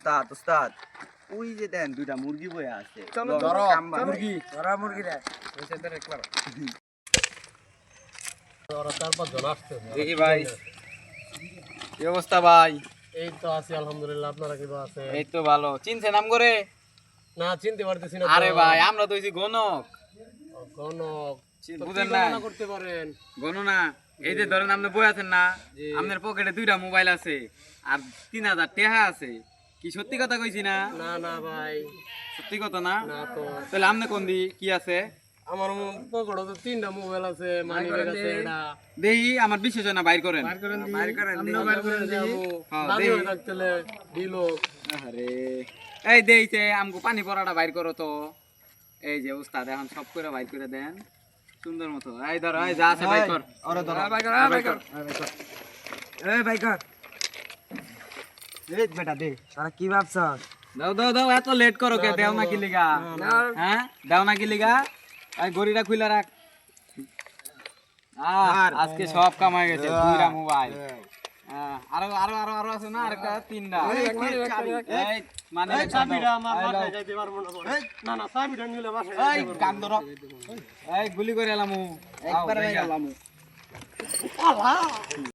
উস্তাদ উস্তাদ ওই যে দেন দুইটা মুরগি বয়ে আছে। চলো, ধরো, মুরগি। ধরা মুরগি রে এসে ধরে একবার। ওরা চার জন আসছে। দেখি ভাই। কি অবস্থা ভাই? এই তো আছি আলহামদুলিল্লাহ। আপনারা কি আছে এই তো ভালো। চিনছে নাম করে? না চিনতে পারতেছি না আরে ভাই আমরা তো হইছি গণক। গণক। চি- তো কি বুঝেন না? করতে পারেন? গণনা এই যে ধরেন আপনি বই আছেন না। আপনার পকেটে দুইটা মোবাইল আছে আর তিন হাজার টেহা আছে। কি সত্যি কথা কইছি না? না না ভাই। সত্যি কথা না? না তো। তাহলে আপনি কোন দি? কি আছে? আমার পকেটে তো তিনটা মোবাইল আছে মানি ব্যাগ আছে এটা। দেহি আমার বিশেষণা বাইর করেন। বাইর করেন আমরা বাইর করে যাব হ্যাঁ, দেই। হয়ে থাকতে দিল। আরে এই দেইছে আমগো পানি পড়াটা বাইর করো তো। এই যে উস্তাদ এখন সব করে বাইর করে দেন। সুন্দর মতো। এই ধর এই যা আছে বাইর কর। ওরে ধরো। বাইর কর বাইর কর। এই ভাই কর। এই বেটা দে। তারা কি ভাবছ? দাও দাও দাও এত লেট করো কে? দেও না কি লিগা হ্যাঁ? দাও না কি লিগা? এই গড়িটা খুইলা রাখ। আর। আজকে সব কামাই গেছে দুইটা মোবাইল হ্যাঁ, আরও আরও আরও আরও আছে না? আরেকটা তিনটা। মানে চাবিটা আমার বাসায় যাইতে পারব না না না চাবিটা নিলে বাসায় এই কান ধরো এই গুলি করে এলাম একবারে গেলাম